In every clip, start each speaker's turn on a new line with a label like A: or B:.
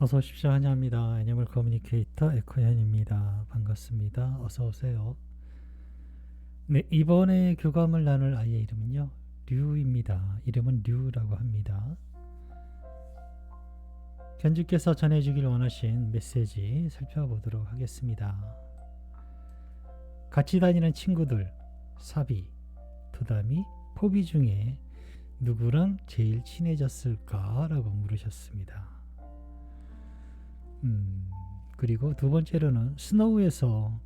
A: 어서 오십시오. 환영합니다. 애니멀 커뮤니케이터 에코현입니다. 반갑습니다. 어서 오세요. 네, 이번에 교감을 나눌 아이의 이름은요. 류입니다. 이름은 류라고 합니다. 견주께서 전해주길 원하신 메시지 살펴보도록 하겠습니다. 같이 다니는 친구들, 사비, 두담이, 포비 중에 누구랑 제일 친해졌을까라고 물으셨습니다. 음, 그리고 두 번째로는 스노우에서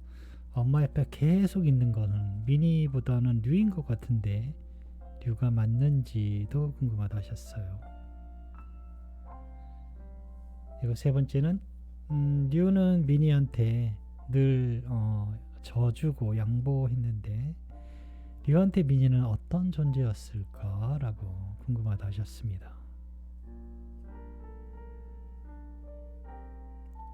A: 엄마 옆에 계속 있는 거는 미니보다는 류인 것 같은데 류가 맞는지도 궁금하다 하셨어요. 그리고 세 번째는 음, 류는 미니한테 늘 어, 져주고 양보했는데 류한테 미니는 어떤 존재였을까라고 궁금하다 하셨습니다.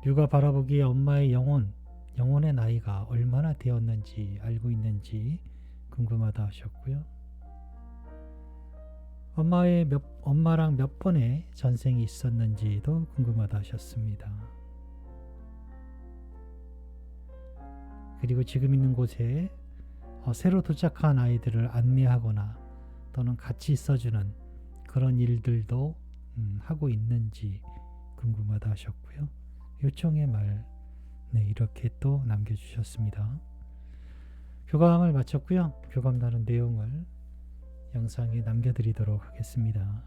A: 류가 바라보기에 엄마의 영혼, 영혼의 나이가 얼마나 되었는지 알고 있는지 궁금하다 하셨고요. 엄마의 몇, 엄마랑 몇 번의 전생이 있었는지도 궁금하다 하셨습니다. 그리고 지금 있는 곳에 어, 새로 도착한 아이들을 안내하거나 또는 같이 있어주는 그런 일들도 음, 하고 있는지 궁금하다 하셨고요. 요청의 말, 네, 이렇게 또 남겨주셨습니다. 교감을 마쳤고요. 교감 나눈 내용을 영상에 남겨드리도록 하겠습니다.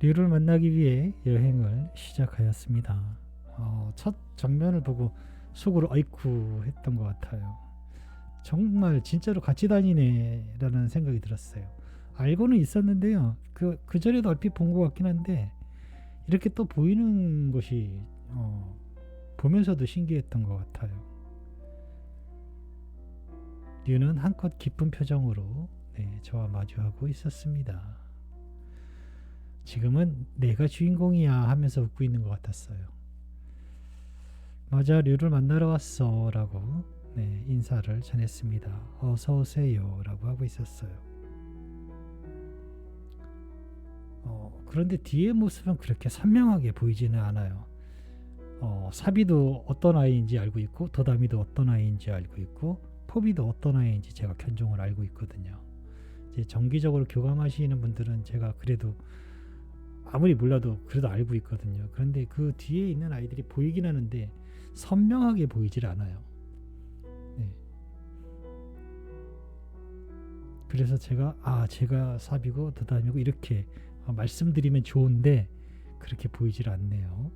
A: 류를 만나기 위해 여행을 시작하였습니다. 어, 첫 장면을 보고 속으로 어이쿠 했던 것 같아요. 정말 진짜로 같이 다니네 라는 생각이 들었어요. 알고는 있었는데요. 그, 그 전에도 얼핏 본 것 같긴 한데, 이렇게 또 보이는 것이, 어, 보면서도 신기했던 것 같아요. 류는 한껏 기쁜 표정으로 네, 저와 마주하고 있었습니다. 지금은 내가 주인공이야 하면서 웃고 있는 것 같았어요. 맞아, 류를 만나러 왔어. 라고 네, 인사를 전했습니다. 어서 오세요. 라고 하고 있었어요. 어, 그런데 뒤의 모습은 그렇게 선명하게 보이지는 않아요. 어, 사비도 어떤 아이인지 알고 있고, 도다미도 어떤 아이인지 알고 있고, 포비도 어떤 아이인지 제가 견종을 알고 있거든요. 이제 정기적으로 교감하시는 분들은 제가 그래도 아무리 몰라도 그래도 알고 있거든요. 그런데 그 뒤에 있는 아이들이 보이긴 하는데 선명하게 보이질 않아요. 네. 그래서 제가 아 제가 삽이고 드담이고 이렇게 말씀드리면 좋은데 그렇게 보이질 않네요.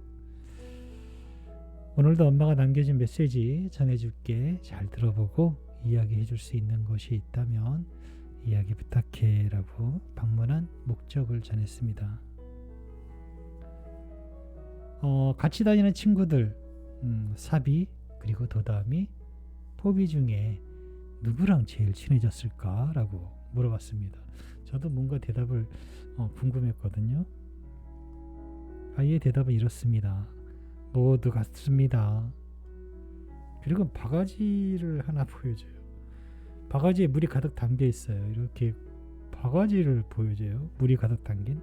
A: 오늘도 엄마가 남겨준 메시지 전해줄게 잘 들어보고 이야기해 줄 수 있는 것이 있다면 이야기 부탁해 라고 방문한 목적을 전했습니다. 어, 같이 다니는 친구들 음, 사비 그리고 도담이 포비 중에 누구랑 제일 친해졌을까? 라고 물어봤습니다. 저도 뭔가 대답을 어, 궁금했거든요. 아이의 대답은 이렇습니다. 모두 같습니다. 그리고 바가지를 하나 보여줘요. 바가지에 물이 가득 담겨 있어요. 이렇게 바가지를 보여줘요. 물이 가득 담긴.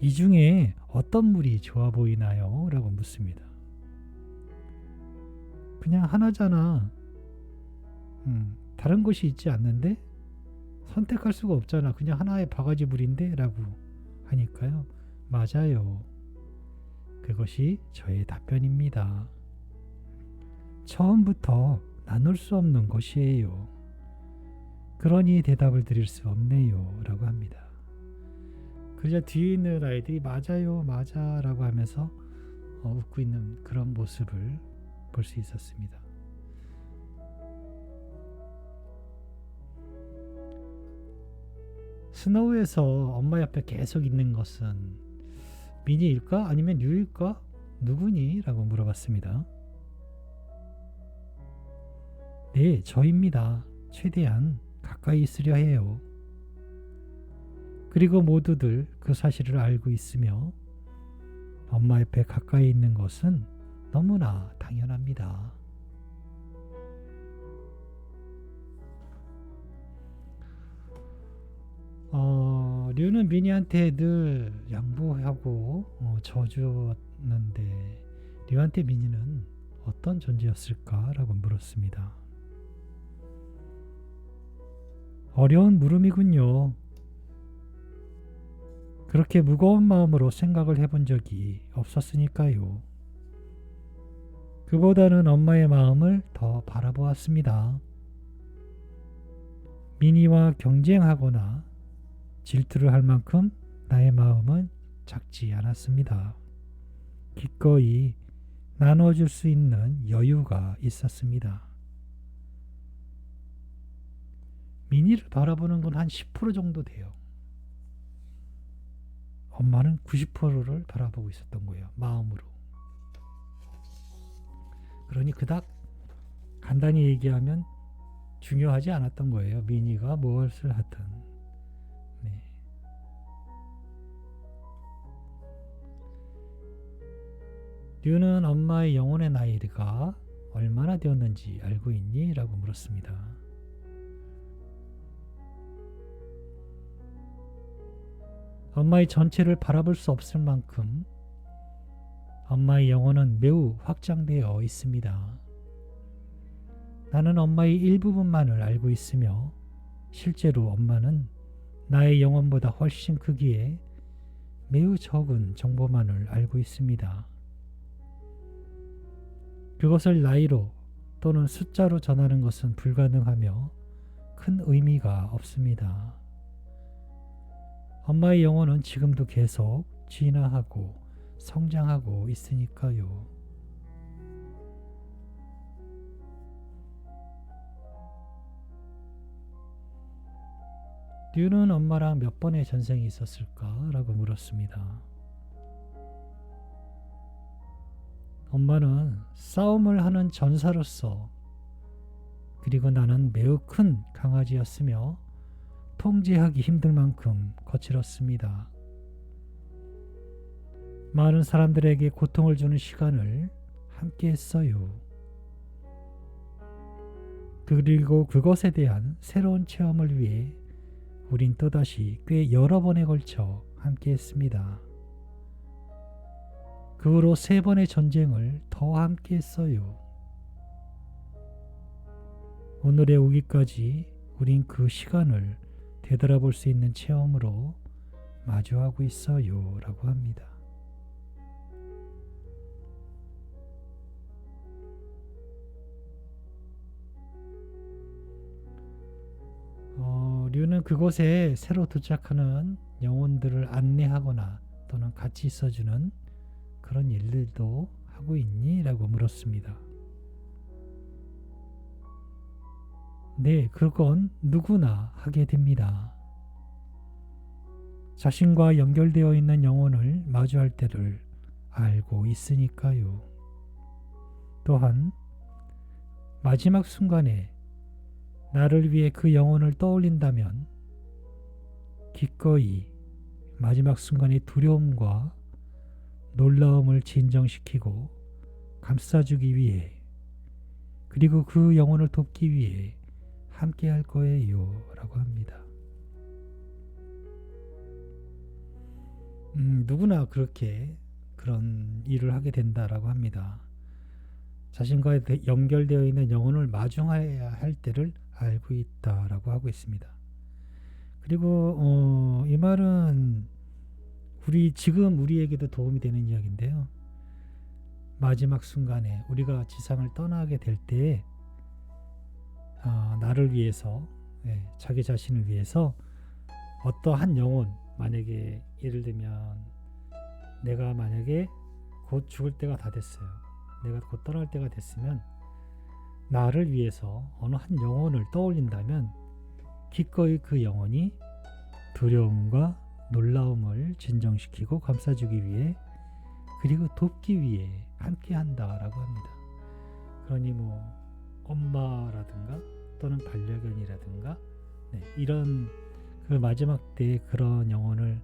A: 이 중에 어떤 물이 좋아 보이나요? 라고 묻습니다. 그냥 하나잖아. 음, 다른 것이 있지 않는데 선택할 수가 없잖아. 그냥 하나의 바가지 물인데 라고 하니까요. 맞아요. 그것이 저의 답변입니다. 처음부터 나눌 수 없는 것이에요. 그러니 대답을 드릴 수 없네요. 라고 합니다. 그러자 뒤에 있는 아이들이 맞아요, 맞아 라고 하면서 어, 웃고 있는 그런 모습을 볼 수 있었습니다. 스노우에서 엄마 옆에 계속 있는 것은 미니일까? 아니면 류일까? 누구니? 라고 물어봤습니다. 네, 저입니다. 최대한 가까이 있으려 해요. 그리고 모두들 그 사실을 알고 있으며 엄마 옆에 가까이 있는 것은 너무나 당연합니다. 어, 류는 미니한테 늘 양보하고 어, 져주었는데 류한테 미니는 어떤 존재였을까라고 물었습니다. 어려운 물음이군요. 그렇게 무거운 마음으로 생각을 해본 적이 없었으니까요. 그보다는 엄마의 마음을 더 바라보았습니다. 미니와 경쟁하거나 질투를 할 만큼 나의 마음은 작지 않았습니다. 기꺼이 나눠줄 수 있는 여유가 있었습니다. 미니를 바라보는 건 한 10% 정도 돼요. 엄마는 90%를 바라보고 있었던 거예요. 마음으로. 그러니 그닥 간단히 얘기하면 중요하지 않았던 거예요. 미니가 무엇을 하든. 류는 엄마의 영혼의 나이가 얼마나 되었는지 알고 있니? 라고 물었습니다. 엄마의 전체를 바라볼 수 없을 만큼 엄마의 영혼은 매우 확장되어 있습니다. 나는 엄마의 일부분만을 알고 있으며 실제로 엄마는 나의 영혼보다 훨씬 크기에 매우 적은 정보만을 알고 있습니다. 그것을 나이로 또는 숫자로 전하는 것은 불가능하며 큰 의미가 없습니다. 엄마의 영혼은 지금도 계속 진화하고 성장하고 있으니까요. 류는 엄마랑 몇 번의 전생이 있었을까? 라고 물었습니다. 엄마는 싸움을 하는 전사로서 그리고 나는 매우 큰 강아지였으며 통제하기 힘들 만큼 거칠었습니다. 많은 사람들에게 고통을 주는 시간을 함께 했어요. 그리고 그것에 대한 새로운 체험을 위해 우린 또다시 꽤 여러 번에 걸쳐 함께 했습니다. 그 후로 세 번의 전쟁을 더 함께 했어요. 오늘에 오기까지 우린 그 시간을 되돌아볼 수 있는 체험으로 마주하고 있어요. 라고 합니다. 어, 류는 그곳에 새로 도착하는 영혼들을 안내하거나 또는 같이 있어주는 그런 일들도 하고 있니? 라고 물었습니다. 네, 그건 누구나 하게 됩니다. 자신과 연결되어 있는 영혼을 마주할 때를 알고 있으니까요. 또한 마지막 순간에 나를 위해 그 영혼을 떠올린다면 기꺼이 마지막 순간의 두려움과 놀라움을 진정시키고 감싸주기 위해 그리고 그 영혼을 돕기 위해 함께 할 거예요. 라고 합니다. 음, 누구나 그렇게 그런 일을 하게 된다라고 합니다. 자신과 연결되어 있는 영혼을 마중해야 할 때를 알고 있다라고 하고 있습니다. 그리고 어, 이 말은 우리 지금 우리에게도 도움이 되는 이야기인데요. 마지막 순간에 우리가 지상을 떠나게 될 때에 어, 나를 위해서 예, 자기 자신을 위해서 어떠한 영혼 만약에 예를 들면 내가 만약에 곧 죽을 때가 다 됐어요. 내가 곧 떠날 때가 됐으면 나를 위해서 어느 한 영혼을 떠올린다면 기꺼이 그 영혼이 두려움과 놀라움을 진정시키고 감싸주기 위해 그리고 돕기 위해 함께 한다라고 합니다. 그러니 뭐 엄마라든가 또는 반려견이라든가 네, 이런 그 마지막 때의 그런 영혼을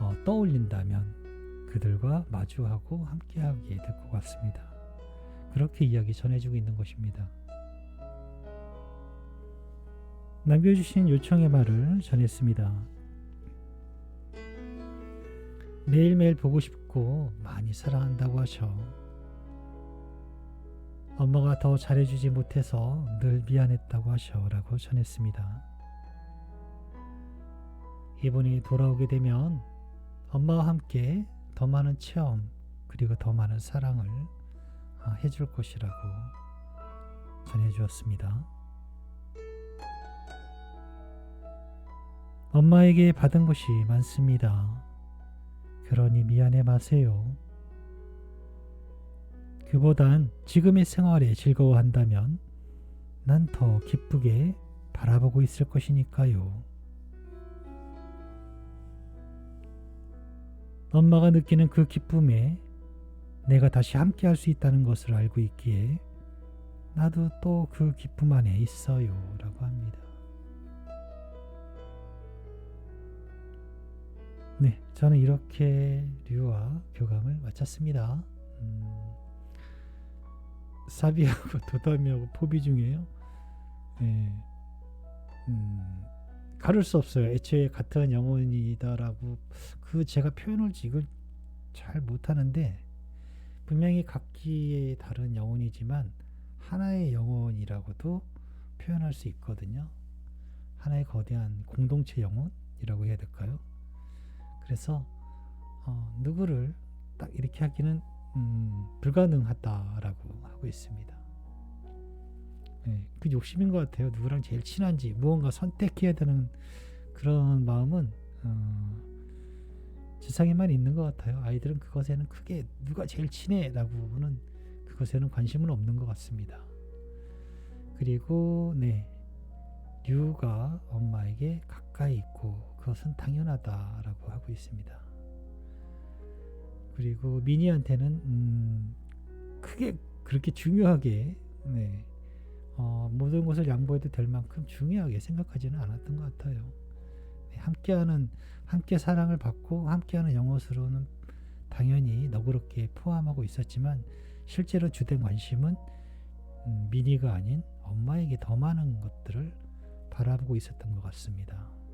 A: 어, 떠올린다면 그들과 마주하고 함께하게 될 것 같습니다. 그렇게 이야기 전해주고 있는 것입니다. 남겨주신 요청의 말을 전했습니다. 매일매일 보고 싶고 많이 사랑한다고 하셔. 엄마가 더 잘해주지 못해서 늘 미안했다고 하셔 라고 전했습니다. 이분이 돌아오게 되면 엄마와 함께 더 많은 체험 그리고 더 많은 사랑을 아, 해줄 것이라고 전해주었습니다. 엄마에게 받은 것이 많습니다. 그러니 미안해 마세요. 그보단 지금의 생활에 즐거워한다면 난 더 기쁘게 바라보고 있을 것이니까요. 엄마가 느끼는 그 기쁨에 내가 다시 함께 할 수 있다는 것을 알고 있기에 나도 또 그 기쁨 안에 있어요. 라고 합니다. 네, 저는 이렇게 류와 교감을 마쳤습니다. 음, 사비하고 도담이하고 포비 중에요. 예, 음, 가를 수 없어요. 애초에 같은 영혼이다라고 그 제가 표현을 이걸 잘 못하는데 분명히 각기의 다른 영혼이지만 하나의 영혼이라고도 표현할 수 있거든요. 하나의 거대한 공동체 영혼이라고 해야 될까요? 그래서 어, 누구를 딱 이렇게 하기는 음, 불가능하다라고 하고 있습니다. 네, 그 욕심인 것 같아요. 누구랑 제일 친한지 무언가 선택해야 되는 그런 마음은 어, 지상에만 있는 것 같아요. 아이들은 그것에는 크게 누가 제일 친해라고는 그것에는 관심은 없는 것 같습니다. 그리고 네 류가 엄마에게 가까이 있고 그것은 당연하다라고 하고 있습니다. 그리고 미니한테는 음, 크게 그렇게 중요하게 네, 어, 모든 것을 양보해도 될 만큼 중요하게 생각하지는 않았던 것 같아요. 네, 함께하는 함께 사랑을 받고 함께하는 영혼으로는 당연히 너그럽게 포함하고 있었지만 실제로 주된 관심은 음, 미니가 아닌 엄마에게 더 많은 것들을 바라보고 있었던 것 같습니다.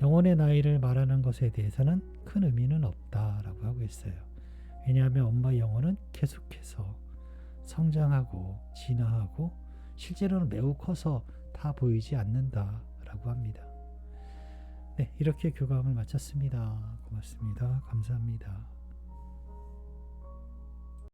A: 영혼의 나이를 말하는 것에 대해서는 큰 의미는 없다라고 하고 있어요. 왜냐하면 엄마의 영혼은 계속해서 성장하고 진화하고 실제로는 매우 커서 다 보이지 않는다라고 합니다. 네, 이렇게 교감을 마쳤습니다. 고맙습니다. 감사합니다.